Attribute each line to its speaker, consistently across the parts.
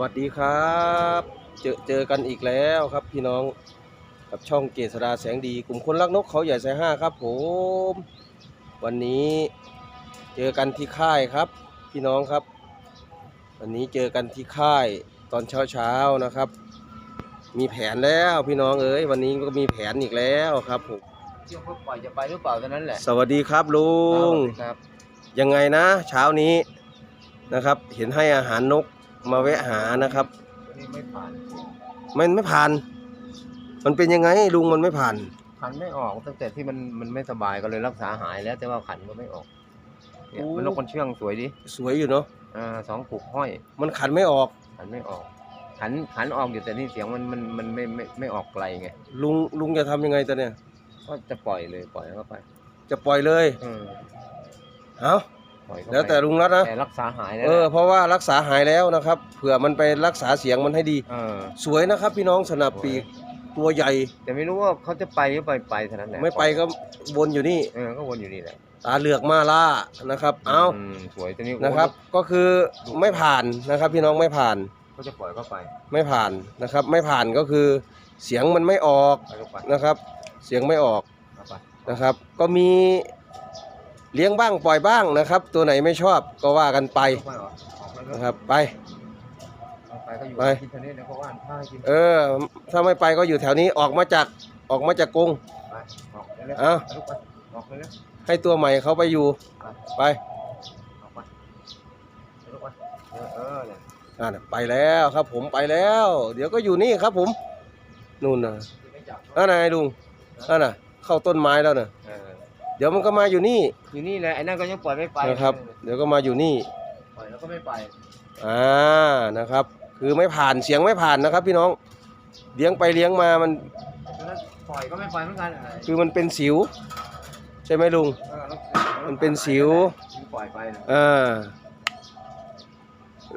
Speaker 1: วัสดีครับ เจอเจอกันอีกแล้วครับพี่น้องกับช่องเกษราแสงดี กลุ่มคนรักนกเขาใหญ่สายห้าครับผมวันนี้เจอกันที่ค่ายครับ พี่น้องครับ วันนี้เจอกันที่ค่ายตอนเช้าเช้าๆนะครับ มีแผนแล้วพี่น้องเอ๋ยวันนี้ก็มีแผนอีกแล้วครับผม
Speaker 2: เที่ยวเพื่อปล่อยจะไปหรือเปล่าเท่านั้นแหละ
Speaker 1: สวัสดีครับลุง
Speaker 2: ครับ
Speaker 1: ยังไงนะ เช้านี้นะครับ เห็นให้อาหารนก มาแวะหานะครับ
Speaker 2: วันนี้ไม่ผ่าน
Speaker 1: มันไม่ผ่าน มันเป็นยังไงลุงมันไม่ผ่าน
Speaker 2: ขันไม่ออกตั้งแต่ที่มันมันไม่สบายก็เลยรักษาหายแล้ว แต่ว่าขันก็ไม่ออกเนี่ย
Speaker 1: โอ้
Speaker 2: มันนกมันเชื่องสวยดิ
Speaker 1: สวยอยู่เนาะ
Speaker 2: อ่าสองผูกห้อย
Speaker 1: มันขันไม่ออก
Speaker 2: ขันไม่ออก ขันขันออกอยู่แต่นี่เสียงมันมันมันไม่ไม่ไม่ออกไกลไง
Speaker 1: ลุงลุงจะทำยังไงตอนเนี้ย
Speaker 2: ก็จะปล่อยเลยปล่อยเข้าไป
Speaker 1: จะปล่อยเลย
Speaker 2: เออ
Speaker 1: เอา
Speaker 2: ปล่อยเข้าไป
Speaker 1: แล้วแต่ลุงรัตนะ
Speaker 2: แต่รักษาหายแล้ว
Speaker 1: เออเพราะว่ารักษาหายแล้วนะครับเผื่อมันไปรักษาเสียงมันให้ดี
Speaker 2: เออ
Speaker 1: สวยนะครับ พี่น้องสนับปีกตัวใหญ่
Speaker 2: แต่ไม่รู้ว่าเขาจะไปหรือไปไปเท่านั้นแหละ
Speaker 1: ไม่ไปก็วนอยู่นี่
Speaker 2: เออก็วนอยู่นี่แหละ
Speaker 1: ตาเหลือกมาล่านะครับ เอา
Speaker 2: มสวยตัวนี้
Speaker 1: นะครับ ก็คือไม่ผ่านนะครับ พี่น้องไม่ผ่าน
Speaker 2: เขาจะปล่อยเข้าไป
Speaker 1: ไม่ผ่านนะครับ ไม่ผ่านก็คือเสียงมันไม่ออก
Speaker 2: ปล่อยเข้าไป
Speaker 1: นะครับ เสียงไม่ออก
Speaker 2: เข้าไป
Speaker 1: นะครับ ก็มี เลี้ยงบ้างปล่อยบ้างนะครับ ตัวไหนไม่ชอบก็ว่ากันไป
Speaker 2: เข้าไปเหรอออกไปเลย
Speaker 1: นะครับไป
Speaker 2: เอาไปก็อยู่
Speaker 1: ไป
Speaker 2: กินเท่านี้เดี๋ยวเขาว่านผ้าให้กิน
Speaker 1: เออ ถ้าไม่ไปก็อยู่แถวนี้ออกมาจากออกมาจากกรง
Speaker 2: ไปออกเร็วๆ
Speaker 1: เอ้า
Speaker 2: ลูกไปออกเร็ว
Speaker 1: ให้ตัวใหม่เขาไปอยู่
Speaker 2: ๆไป
Speaker 1: ไป
Speaker 2: ออกไปเร็วลูกไปเออเออเนี่ย
Speaker 1: อ่าไปแล้วครับผมไปแล้ว เดี๋ยวก็อยู่นี่ครับผมนู่นนะ
Speaker 2: ไม่จับ
Speaker 1: นั่นไงลุงนั่นน่ะเข้าต้นไม้แล้วน่ะ
Speaker 2: เออ
Speaker 1: เดี๋ยวมันก็มาอยู่นี่
Speaker 2: อยู่นี่แหละไอ้นั่นก็ยังปล่อยไม่ไป
Speaker 1: นะครับ เดี๋ยวก็มาอยู่นี่
Speaker 2: ปล่อยแล้วก็ไม่ไป
Speaker 1: อ่านะครับ คือไม่ผ่านเสียงไม่ผ่านนะครับ พี่น้องเลี้ยงไปเลี้ยงมามัน
Speaker 2: แล้วปล่อยก็ไม่ไปเหมือนกันเออ
Speaker 1: คือมันเป็นสิว ใช่ไหมลุง
Speaker 2: เออแล้ว
Speaker 1: มันเป็นสิว
Speaker 2: ปล่อยไปนะ
Speaker 1: อ่า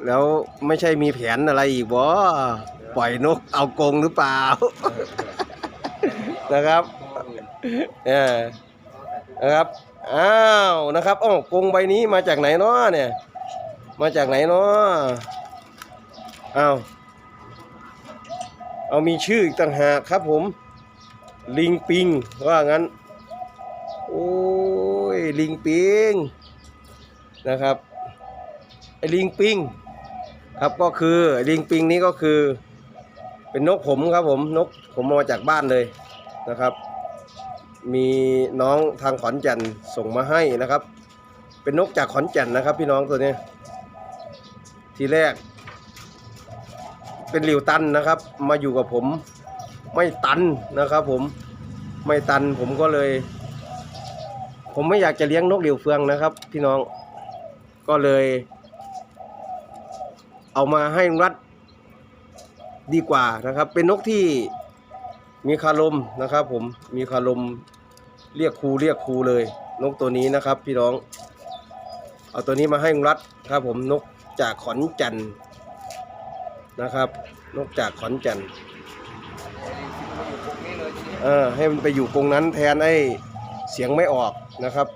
Speaker 1: แล้วไม่ใช่มีแผนอะไรอีกบ่ปล่อยนกเอากรงหรือเปล่า นะครับ
Speaker 2: ตัวอื่น
Speaker 1: เออ นะครับอ้าวนะครับอ้าวกงใบนี้มาจากไหนเนาะเนี่ย มาจากไหนเนาะอ้าวเอามีชื่ออีกต่างหากครับผม ลิงปิงว่างั้น โอ้ยลิงปิงนะครับไอ้ลิงปิงครับก็คือลิงปิงนี้ก็คือ เป็นนกผมครับผมนกผมมาจากบ้านเลยนะครับ มีน้องทางขอนแก่นส่งมาให้นะครับ เป็นนกจากขอนแก่นนะครับ พี่น้องตัวนี้ ทีแรก เป็นหลิวตันนะครับ มาอยู่กับผมไม่ตันนะครับ ผมไม่ตันผมก็เลย ผมไม่อยากจะเลี้ยงนกเหลิวเฟืองนะครับ พี่น้องก็เลย เอามาให้รัฐดีกว่านะครับ เป็นนกที่มีคารมนะครับ ผมมีคารม เรียกครูเรียกครูเลย นกตัวนี้นะครับ พี่น้อง เอาตัวนี้มาให้งรัฐครับผมนกจากขอนแก่นนะครับ นกจากขอนแก่น
Speaker 2: เอ
Speaker 1: อให้มันไปอยู่กรงนั้นแทนไอ้เสียงไม่ออกนะครับ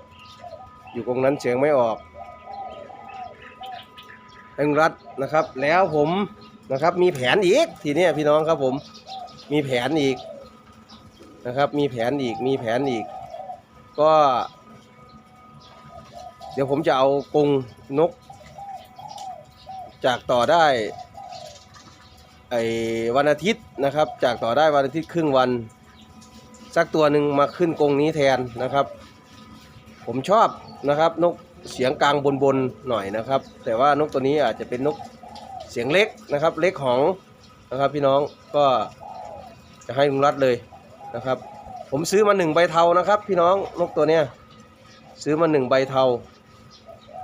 Speaker 1: อยู่กรงนั้นเสียงไม่ออกให้งรัฐนะครับ แล้วผมนะครับ มีแผนอีกทีนี้พี่น้องครับผม มีแผนอีกนะครับ มีแผนอีกมีแผนอีก ก็ เดี๋ยวผมจะเอากรงนก จากต่อได้ไอ้วันอาทิตย์นะครับ จากต่อได้วันอาทิตย์ครึ่งวัน สักตัวหนึ่งมาขึ้นกรงนี้แทนนะครับ ผมชอบนะครับ นกเสียงกลางบนๆหน่อยนะครับ แต่ว่านกตัวนี้อาจจะเป็นนกเสียงเล็กนะครับ เล็กของนะครับพี่น้องก็จะให้ลุงรัดเลยนะครับ ผมซื้อมาหนึ่งใบเทานะครับ พี่น้องนกตัวเนี้ยซื้อมาหนึ่งใบเทา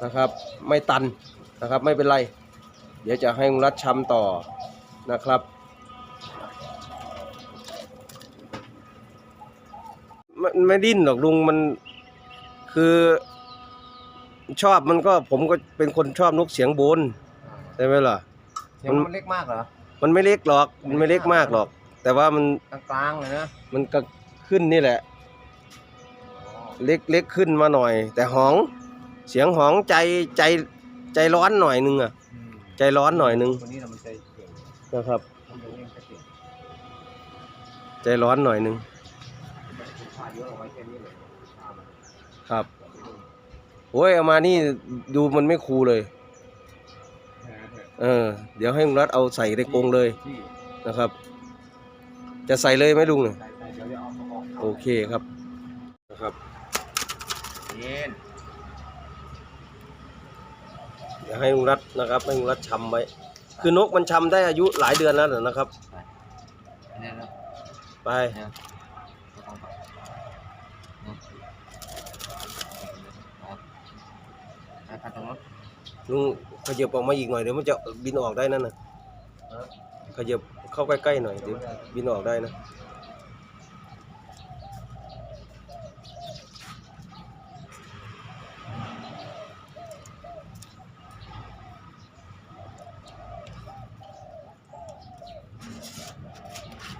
Speaker 1: นะครับ ไม่ตันนะครับไม่เป็นไร เดี๋ยวจะให้ลุงรัดชำต่อนะครับ มันไม่ดิ้นหรอกลุงมันคือชอบมันก็ผมก็เป็นคนชอบนกเสียงบนใช่ไหมล่ะ
Speaker 2: เสียงมันเล็กมากเหรอ
Speaker 1: มันไม่เล็กหรอกมันไม่เล็กมากหรอก แต่ว่ามัน
Speaker 2: กลางๆเลยนะ
Speaker 1: มันก็ ขึ้นนี่แหละ เล็กเล็กขึ้นมาหน่อย แต่หองเสียงหองใจใจใจร้อนหน่อยนึงอะ
Speaker 2: อืม
Speaker 1: ใจร้อนหน่อยนึง
Speaker 2: คนนี้เรามันใจเนะ
Speaker 1: ครับ
Speaker 2: ทำอย่างนี้ก็เสีย
Speaker 1: ใจร้อนหน่อยหนึง
Speaker 2: คุณค่าเยอะเอาไว้แค่นี้เลยค่ามัน
Speaker 1: ครับโอ้ยเอามานี่ดูมันไม่คูลเลย เออ เดี๋ยวให้ลุงรัฐเอาใส่ในกรงเลย
Speaker 2: ที่
Speaker 1: นะครับ จะใส่เลยไหมลุงเนี่ย
Speaker 2: ใส่ใส่เดี๋ยวจะเอามาออก
Speaker 1: โอเคครับนะครับ
Speaker 2: เย็น
Speaker 1: เดี๋ยวให้ลุงรัฐนะครับให้ลุงรัฐชำไว้คือนกมันชำได้อายุหลายเดือนแล้วเหรอนะครับ
Speaker 2: อันนี้นะ
Speaker 1: ไป
Speaker 2: เนี่ยไม่ต้องไปเนี่ยครับใช้พัดตรงนู้น
Speaker 1: ลุงขยับออกมาอีกหน่อยเดี๋ยวมันจะบินออกได้นั่นนะ
Speaker 2: เออ
Speaker 1: ขยับเข้าใกล้ๆหน่อยเดี๋ยวบินออกได้นะ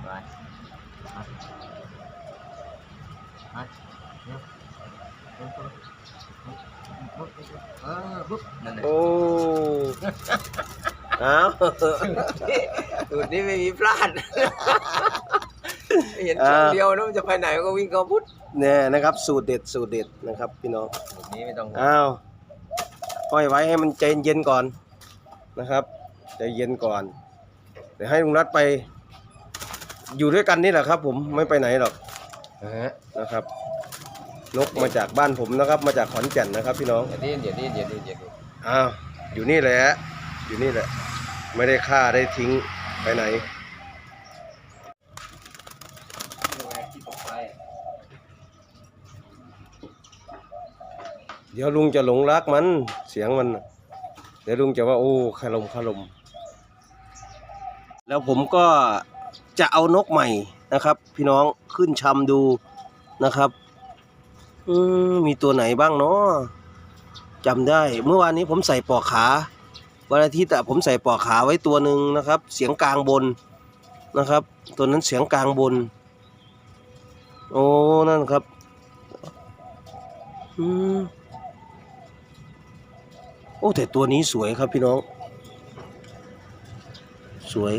Speaker 2: ไปมามาเนี่ยเออปุ๊บนั่นแหละ
Speaker 1: โอ้เอา
Speaker 2: สูตรนี้ไม่มีพลาด เห็นช่องเดียวนะมันจะไปไหนก็วิ่งเข้าพุทธ
Speaker 1: เนี่ยนะครับ สูตรเด็ดสูตรเด็ดนะครับ พี่น้อง
Speaker 2: สูตรนี้ไม่ต้อง
Speaker 1: อ้าวปล่อยไว้ให้มันใจเย็นก่อนนะครับใจเย็นก่อนเดี๋ยวให้ลุงรัฐไป อยู่ด้วยกันนี่แหละครับ ผมไม่ไปไหนหรอก
Speaker 2: เออ
Speaker 1: นะครับนกมาจากบ้านผมนะครับ มาจากขอนแก่นนะครับ พี่น้อง
Speaker 2: อย่าดิ้นอย่าดิ้นอย่าดิ้นอย่าดิ้น
Speaker 1: อ้าวอยู่นี่แหละอยู่นี่แหละ ไม่ได้ฆ่าได้ทิ้งไปไหนเดี๋ยวลุงจะหลงรักมันเสียงมัน เดี๋ยวลุงจะว่าโอ้คารมคารมแล้วผมก็จะเอานกใหม่นะครับ พี่น้องขึ้นชำดูนะครับ อืมมีตัวไหนบ้างเนาะจำได้ เมื่อวานนี้ผมใส่ปลอกขา วันอาทิตย์อะผมใส่ปลอกขาไว้ตัวหนึ่งนะครับ เสียงกลางบนนะครับ ตัวนั้นเสียงกลางบน โอ้นั่นครับอืมโอ้แต่ตัวนี้สวยครับพี่น้อง สวย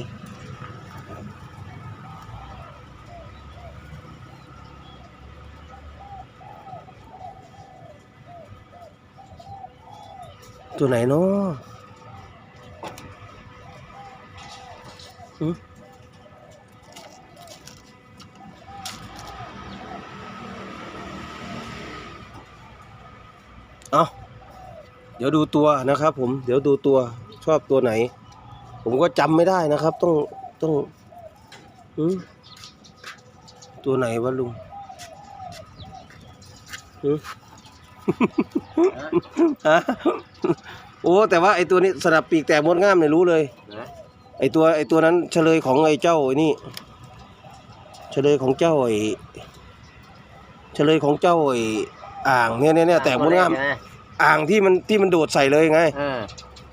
Speaker 1: ตัวไหนเนาะ เอาเดี๋ยวดูตัวนะครับผม เดี๋ยวดูตัวชอบตัวไหน ผมก็จำไม่ได้นะครับ ต้องต้องหึตัวไหนวะลุงหึฮะโอ้ แต่ว่าไอตัวนี้สนับปีกแตกมดง่ามเนี่ยรู้เลย
Speaker 2: นะ
Speaker 1: ไอตัวไอตัวนั้นเฉลยของไอเจ้าไอนี่เฉลยของเจ้าไอเฉลยของเจ้าไออ่างเนี่ยเนี่ยเนี่ยแตกมดง่ามอ่างที่มันที่มันโดดใส่เลยไง
Speaker 2: เออ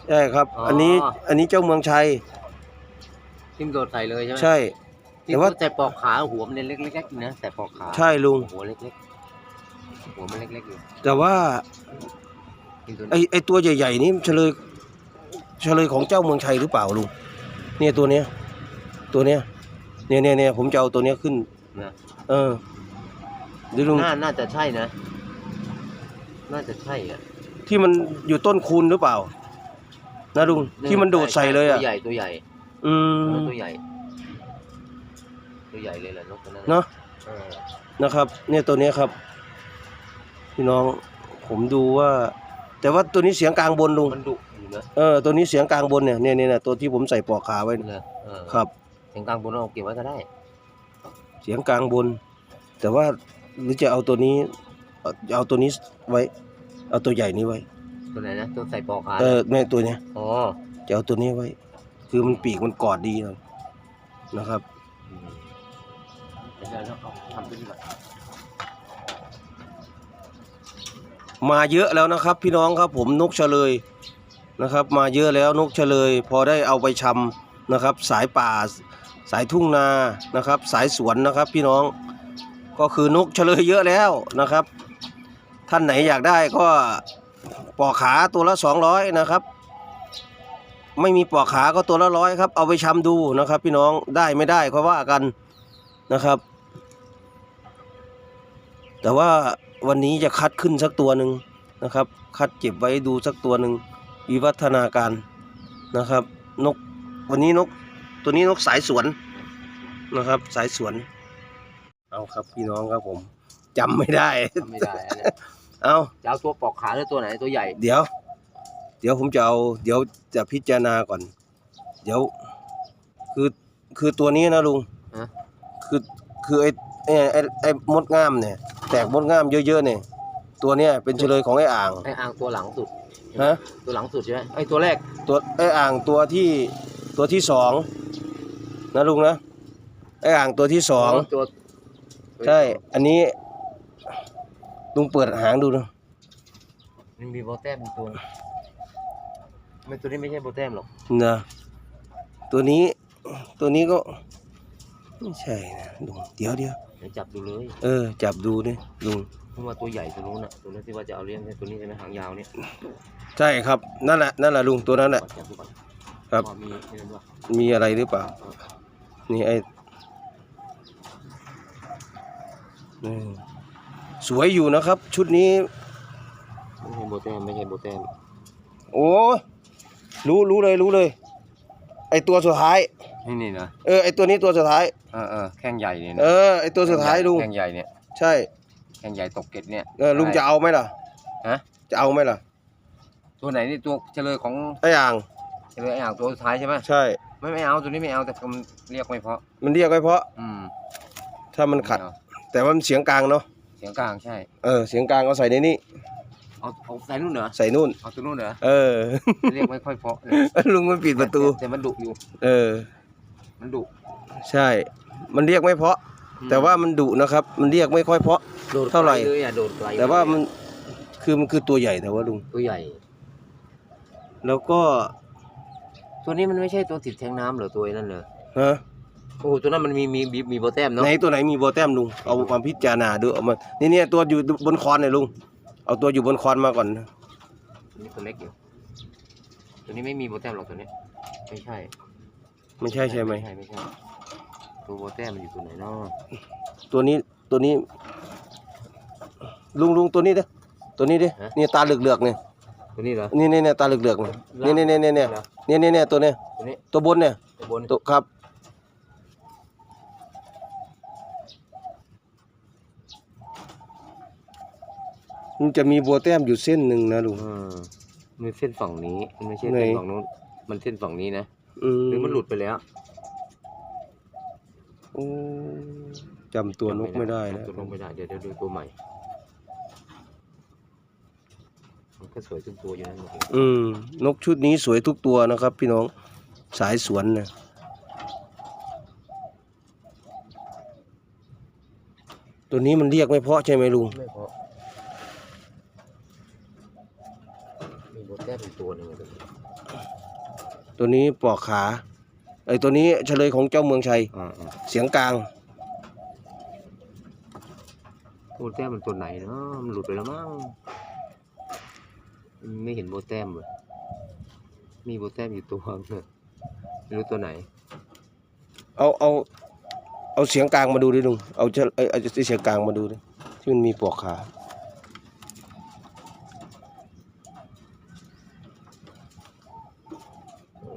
Speaker 1: ใช่ครับ
Speaker 2: อ๋ออั
Speaker 1: อันนี้อันนี้เจ้าเมืองชัย
Speaker 2: ทิ่มโดดใส่เลยใช่ไหม
Speaker 1: ใช่
Speaker 2: ที่
Speaker 1: แต่ว่า
Speaker 2: แต่ปอกขาหัวมันเล็กๆๆนะแต่ปอกขา
Speaker 1: ใช่ลุง
Speaker 2: หัวเล็กๆหัวมันเล็กๆอยู่
Speaker 1: แต่ว่า
Speaker 2: ทิ่มตัว
Speaker 1: ไอไอตัวใหญ่ๆนี่เฉลยเฉลยของเจ้าเมืองชัยหรือเปล่าลุง เนี่ยตัวเนี้ย ตัวเนี้ย เนี่ยเนี่ยเนี่ยผมจะเอาตัวเนี้ยขึ้น
Speaker 2: นะ
Speaker 1: เออเดี๋ยวลุง
Speaker 2: น่าน่าจะใช่นะ น่าจะใช่อะ
Speaker 1: ที่มันอยู่ต้นคูณหรือเปล่า นะลุงที่มันโดดใส่เลยอะ
Speaker 2: ตัวใหญ่ตัวใหญ่
Speaker 1: อืม
Speaker 2: ตัวใหญ่ ตัวใหญ่เลยแหละนกตัวนั้น
Speaker 1: เนาะ
Speaker 2: เออ
Speaker 1: นะครับ เนี่ยตัวเนี้ยครับพี่น้องผมดูว่า แต่ว่าตัวนี้เสียงกลางบนลุง
Speaker 2: มันดุ อยู่นะ
Speaker 1: เออตัวนี้เสียงกลางบนเนี่ยเนี่ยเนี่ยเนี่ยตัวที่ผมใส่ปลอกขาไว้
Speaker 2: เนอะเออ
Speaker 1: ครับ
Speaker 2: เสียงกลางบนเอาเก็บไว้ก็ได้
Speaker 1: เสียงกลางบน แต่ว่าหรือจะเอาตัวนี้เอาเอาตัวนี้ไว้ เอาตัวใหญ่นี้ไว้
Speaker 2: ตัวไหนนะตัวใส่ปอกขา
Speaker 1: เออแม่ตัวเนี้ย
Speaker 2: อ๋อ
Speaker 1: จะเอาตัวนี้ไว้ คือมันปีกมันกอดดีหน่อยนะครับ
Speaker 2: อืมเดี๋ยวเราเอาทำเป็นแบบ
Speaker 1: มาเยอะแล้วนะครับ พี่น้องครับผมนกเฉลย นะครับ มาเยอะแล้วนกเฉลย พอได้เอาไปชำนะครับ สายป่าสายทุ่งนานะครับ สายสวนนะครับพี่น้องก็คือนกเฉลยเยอะแล้วนะครับ ท่านไหนอยากได้ก็ปอกขาตัวละสองร้อยนะครับ ไม่มีปอกขาก็ตัวละร้อยครับ เอาไปชำดูนะครับ พี่น้องได้ไม่ได้ก็ว่ากันนะครับ แต่ว่าวันนี้จะคัดขึ้นสักตัวหนึ่งนะครับ คัดเก็บไว้ดูสักตัวหนึ่ง วิวัฒนาการนะครับ นกวันนี้นกตัวนี้นกสายสวนนะครับ สายสวน เอาครับพี่น้องครับผมจำไม่ได้
Speaker 2: ทำไม่ได้อันเนี้ย
Speaker 1: เอา
Speaker 2: จะเอาตัวปอกขาหรือตัวไหนตัวใหญ่
Speaker 1: เดี๋ยว เดี๋ยวผมจะเอา เดี๋ยวจะพิจารณาก่อน เดี๋ยว คือคือตัวนี้นะลุง
Speaker 2: ฮะ
Speaker 1: คือคือไอ้ไอ้ไอ้ไอ้มดงามเนี่ย แตกมดงามเยอะๆเนี่ย ตัวเนี้ยเป็นเฉลยของไอ้อ่าง
Speaker 2: ไอ้อ่างตัวหลังสุด
Speaker 1: ฮะ
Speaker 2: ตัวหลังสุดใช่ไหมไอ้ตัวแรก
Speaker 1: ตัวไอ้อ่างตัวที่ตัวที่สองนะลุงนะไอ้อ่างตัวที่สอง
Speaker 2: ตัว
Speaker 1: ใช่ อันนี้ลุงเปิดหางดูนะ
Speaker 2: มันมีโบแต้มมีตัวไม่ตัวนี้ไม่ใช่โบแต้มหรอก
Speaker 1: นะตัวนี้ตัวนี้ก็ไม่ใช่นะลุงเดี๋ยวเดี๋ยว
Speaker 2: เดี๋ยวจับดูเลย
Speaker 1: เออ จับดูดิลุง
Speaker 2: เพราะว่าตัวใหญ่ตัวนู้นน่ะตัวนั้นที่ว่าจะเอาเลี้ยงเนี่ยตัวนี้ใช่ไหมหางยาวเนี่ย
Speaker 1: ใช่ครับนั่นแหละนั่นแหละลุงตัวนั้นแหละ
Speaker 2: จับดูก่อน
Speaker 1: ครับ
Speaker 2: ว่ามีนี่นั่นว่า
Speaker 1: มีอะไรหรือเปล่า นี่ไอ้อืมสวยอยู่นะครับ ชุดนี้
Speaker 2: ไม่ใช่โบแต้มไม่ใช่โบแต้ม
Speaker 1: โอ้รู้รู้เลยรู้เลย ไอตัวสุดท้าย
Speaker 2: นี่นี่นะ
Speaker 1: เออไอตัวนี้ตัวสุดท้าย
Speaker 2: เออเออแข้งใหญ่เนี่ย
Speaker 1: เออไอตัวสุดท้ายลุง
Speaker 2: แข้งใหญ่เนี่ย
Speaker 1: ใช่
Speaker 2: แข้งใหญ่ตกเกล็ดเนี่ย
Speaker 1: เออลุงจะเอาไหมล่ะ
Speaker 2: ฮะ
Speaker 1: จะเอาไหมล่ะ
Speaker 2: ตัวไหนนี่ตัวเฉลยของ
Speaker 1: ไออ่าง
Speaker 2: เฉลยไอ้อ่างตัวสุดท้ายใช่ไหม
Speaker 1: ใช่
Speaker 2: ไม่ไม่เอาตัวนี้ไม่เอาแต่มันเรียกไม่เพราะ
Speaker 1: มันเรียกไว้เพราะ
Speaker 2: อืม
Speaker 1: ถ้ามันขัด
Speaker 2: ไเอา
Speaker 1: แต่ว่ามันเสียงกลางเนาะ
Speaker 2: เสียงกลางใช่
Speaker 1: เออเสียงกลางเอาใส่ในนี้
Speaker 2: เอาเอาใส่นู่นเหรอ
Speaker 1: ใส่นู่น
Speaker 2: เอาตัวนู่นเหรอ
Speaker 1: เออ
Speaker 2: เรียกไม่ค่อยเพราะเลย
Speaker 1: ลุงมันปิดประตู
Speaker 2: แต่มันดุอยู่
Speaker 1: เออ
Speaker 2: มันดุ
Speaker 1: ใช่ มันเรียกไม่เพราะ แต่ว่ามันดุนะครับ มันเรียกไม่ค่อยเพราะ
Speaker 2: โดด
Speaker 1: เท่าไหร่
Speaker 2: ไกลเลยอะโดดไกล
Speaker 1: แต่ว่ามันคือมันคือตัวใหญ่แต่ว่าลุง
Speaker 2: ตัวใหญ่
Speaker 1: แล้วก็
Speaker 2: ตัวนี้มันไม่ใช่ตัวติดแทงน้ำเหรอตัวนั้นเหรอ
Speaker 1: ฮะ
Speaker 2: โอ้ตัวนั้นมันมีมีมีมีโบแต้มเนาะ
Speaker 1: ไหนตัวไหนมีโบแต้มลุงเอาความพิจารณาดูเอามานี่เนี่ยตัวอยู่บนคอนเนี่ยลุงเอาตัวอยู่บนคอนมาก่อน
Speaker 2: ตัวนี้ตัวเล็กอยู่ตัวนี้ไม่มีโบแต้มหรอกตัวนี้ไม่ใช่
Speaker 1: ไม่ใช่ใช่ไหม
Speaker 2: ไม่ใช่ไม่ใช่ตัวโบแต้มมันอยู่ตัวไหนเนาะ
Speaker 1: ตัวนี้ตัวนี้ ลุงลุงตัวนี้เด้อตัวนี้ดินี่ตาเหลือกๆเนี่ย
Speaker 2: ตัวนี้เหรอ
Speaker 1: นี่นี่เนี่ยตาเหลือกๆเนี่ยนี่นี่นี่เนี่ยเนี่ยเนี่ยเนี่ยตัวเนี้ย
Speaker 2: ตัวนี้
Speaker 1: ตัวบนเนี่ย
Speaker 2: ตัวบน
Speaker 1: ตัวครับ มันจะมีโบแต้มอยู่เส้นหนึ่งนะลุง
Speaker 2: อืมมันเส้นฝั่งนี้มันไม่ใช่
Speaker 1: ไหน
Speaker 2: เส้นฝั่งนู้นมันเส้นฝั่งนี้นะ
Speaker 1: อื
Speaker 2: หรือมันหลุดไปแล้ว
Speaker 1: โอ้จำตัวนกไม่ได้แล้ว
Speaker 2: ตัวนกไม่ได้เดี๋ยวเดี๋ยวดูตัวใหม่มัน ก็สวยทุกตัวอยู่นั่นเอง
Speaker 1: อืม นกชุดนี้สวยทุกตัวนะครับ พี่น้องสายสวนนะตัวนี้มันเรียกไม่เพราะใช่ไหมลุง
Speaker 2: ไม่เพราะมีโบแต้มอีกตัวหนึ่งอะตัวนี้
Speaker 1: ตัวนี้ปอกขาไอ้ตัวนี้เฉลยของเจ้าเมืองชัย
Speaker 2: อ่าอ่า
Speaker 1: เสียงกลาง
Speaker 2: โบแต้มมันตัวไหนเนาะมันหลุดไปแล้วมั้ง ไม่เห็นโบแต้มเลยมีโบแต้มอยู่ตัวนึงไม่รู้ตัวไหน
Speaker 1: เอาเอาเอาเสียงกลางมาดูดิลุงเอาเฉเอาเอาเสียงกลางมาดูดิที่มันมีปอกขา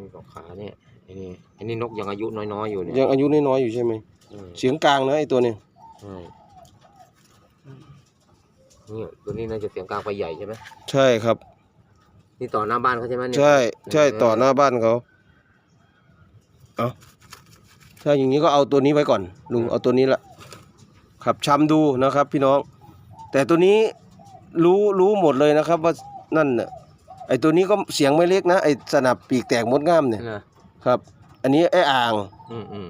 Speaker 2: มีสองขาเนี่ยไอ้นี่ไอ้นี่นกยังอายุน้อยๆอยู่เนี่ย
Speaker 1: ยังอายุน้อยๆอยู่ใช่ไหม
Speaker 2: อืม
Speaker 1: เสียงกลางนะไอ้ตัวเนี้
Speaker 2: ใช่เนี่ยตัวนี้น่าจะเสียงกลางไปใหญ่ใช่ไหม
Speaker 1: ใช่ครับ
Speaker 2: นี่ต่อหน้าบ้านเขาใช่ไหมเนี่ย
Speaker 1: ใช่ใช่ต่อหน้าบ้านเขาเอาถ้าอย่างนี้ก็เอาตัวนี้ไว้ก่อนลุงเอาตัวนี้ละขับชำดูนะครับ พี่น้อง แต่ตัวนี้รู้รู้หมดเลยนะครับ ว่านั่นน่ะไอตัวนี้ก็เสียงไม่เล็กนะไอสนับปีกแตกมดงามเนี่ย
Speaker 2: นะครับ
Speaker 1: อันนี้ไออ่าง
Speaker 2: อืมอืม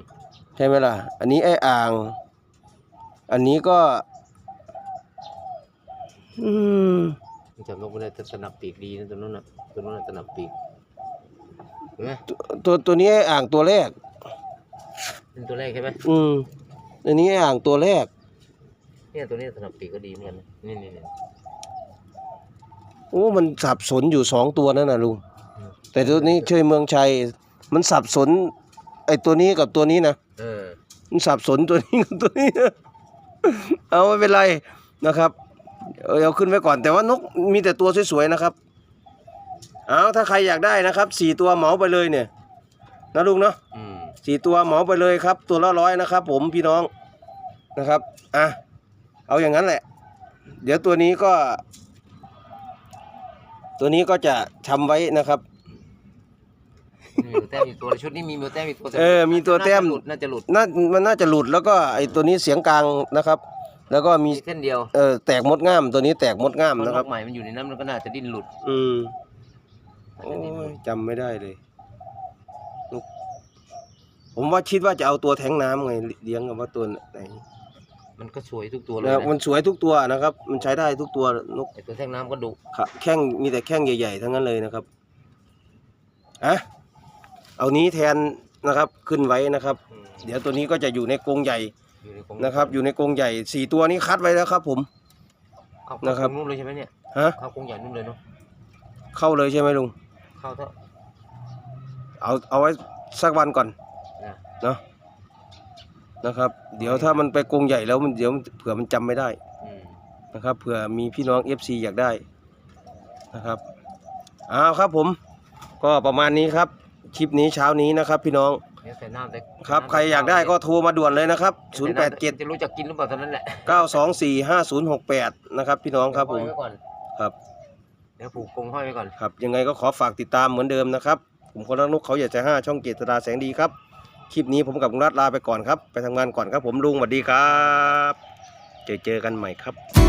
Speaker 1: ใช่ไหมล่ะ อันนี้ไออ่าง อันนี้ก็ อืม
Speaker 2: มัน จับนกไม่ได้แต่สนับปีกดีนะตัวนู้นน่ะตัวนู้นน่ะสนับปีกเห็นไหม
Speaker 1: ตัวตัวนี้ไออ่างตัวแรก
Speaker 2: เป็นตัวแรกใช่ไหม
Speaker 1: อืมอันนี้ไออ่างตัวแรก
Speaker 2: เนี่ยตัวนี้สนับปีกก็ดีเหมือนกันนะนี่นี่นี่
Speaker 1: โอ้มันสับสนอยู่สองตัวนั่นน่ะลุง
Speaker 2: อืม
Speaker 1: แต่ตัวนี้ช่วยเมืองชัย มันสับสน ไอ้ตัวนี้กับตัวนี้นะ
Speaker 2: เออ
Speaker 1: มันสับสนตัวนี้กับตัวนี้นะเอาไม่เป็นไรนะครับ เอาเอาขึ้นไว้ก่อนแต่ว่านกมีแต่ตัวสวยๆนะครับ เอาถ้าใครอยากได้นะครับสี่ตัวเหมาไปเลยเนี่ยนะลุงเนาะ
Speaker 2: อืม
Speaker 1: สี่ตัวเหมาไปเลยครับ ตัวละร้อยนะครับ ผมพี่น้องนะครับอะเอาอย่างนั้นแหละ เดี๋ยวตัวนี้ก็ ตัวนี้ก็จะทำไว้นะครับ
Speaker 2: มีมิวแต้มอีกตัวชุดนี้มีมิวแต้มอีกตัว
Speaker 1: เออมีตัวแต้ม
Speaker 2: น่าจะหลุด
Speaker 1: น่ามันน่าจะหลุดแล้วก็ไอตัวนี้เสียงกลางนะครับ แล้วก็มี
Speaker 2: มีเส้นเดียว
Speaker 1: เออแตกมดง่ามตัวนี้แตกมดง่าม
Speaker 2: เพราะ
Speaker 1: นะ
Speaker 2: น
Speaker 1: ครับ
Speaker 2: กใหม่มันอยู่ในนั้นมันก็น่าจะดิ้นหลุด
Speaker 1: อืม
Speaker 2: น่า
Speaker 1: โอ้
Speaker 2: จะดิ้นหลุ
Speaker 1: ย
Speaker 2: ด
Speaker 1: จำไม่ได้เลยนกผมว่าคิดว่าจะเอาตัวแทงน้ำไงเลี้ยงกับว่าตัวไหน
Speaker 2: มันก็สวยทุกตัวเลย
Speaker 1: นะครับ
Speaker 2: นะ
Speaker 1: มันสวยทุกตัวนะครับ มันใช้ได้ทุกตัวนก
Speaker 2: ไอตัวแท่งน้ำก็ดุ
Speaker 1: ขาแข้งมีแต่แข้งใหญ่ๆทั้งนั้นเลยนะครับอะเอานี้แทนนะครับ ขึ้นไว้นะครับ
Speaker 2: อืม
Speaker 1: เดี๋ยวตัวนี้ก็จะอยู่ในกรงใหญ่
Speaker 2: อยู่ในกรง
Speaker 1: นะครับ อยู่ในกรงใหญ่สี่ตัวนี้คัดไว้แล้วครับ ผม
Speaker 2: เข้า
Speaker 1: นะ
Speaker 2: นะ
Speaker 1: ค
Speaker 2: ค
Speaker 1: รั
Speaker 2: รับ บนุ่มเลยใช่ไหมเนี่ย
Speaker 1: ฮะ
Speaker 2: เข้ากรงใหญ่นุ่มเลยเนาะ
Speaker 1: เข้าเลยใช่ไหมลุง
Speaker 2: เข้าเถอะ
Speaker 1: เอาเอาไว้สักวันก่อน
Speaker 2: นะ
Speaker 1: เนาะนะครับ เดี๋ยวถ้ามันไปกรงใหญ่แล้วมันเดี๋ยวเผื่อมันจำไม่ได้
Speaker 2: อืม
Speaker 1: นะครับเผื่อมีพี่น้อง FC อยากได้นะครับเอาครับผมก็ประมาณนี้ครับ คลิปนี้เช้านี้นะครับ พี่น้อง
Speaker 2: เนี่ยใส่น้ำแต่
Speaker 1: ครับ ใครอยากได้ก็โทรมาด่วนเลยนะครับ 087
Speaker 2: จะรู้จักกินหรือเปล่าตอนนั้นแหละ
Speaker 1: 924 5068 นะครับ พี่น้องครับผม
Speaker 2: ห้อยไว้ก่อน
Speaker 1: ครับ
Speaker 2: เดี๋ยวผูกกรงห้อยไว้ก่อน
Speaker 1: ครับ ยังไงก็ขอฝากติดตามเหมือนเดิมนะครับ ผมคนรักนกเขาอยากจะห้าช่องเกตดาแสงดีครับ คลิปนี้ผมกับลุงรัตลาไปก่อนครับ ไปทำงานก่อนครับผมลุงสวัสดีครับ เจอเจอกันใหม่ครับ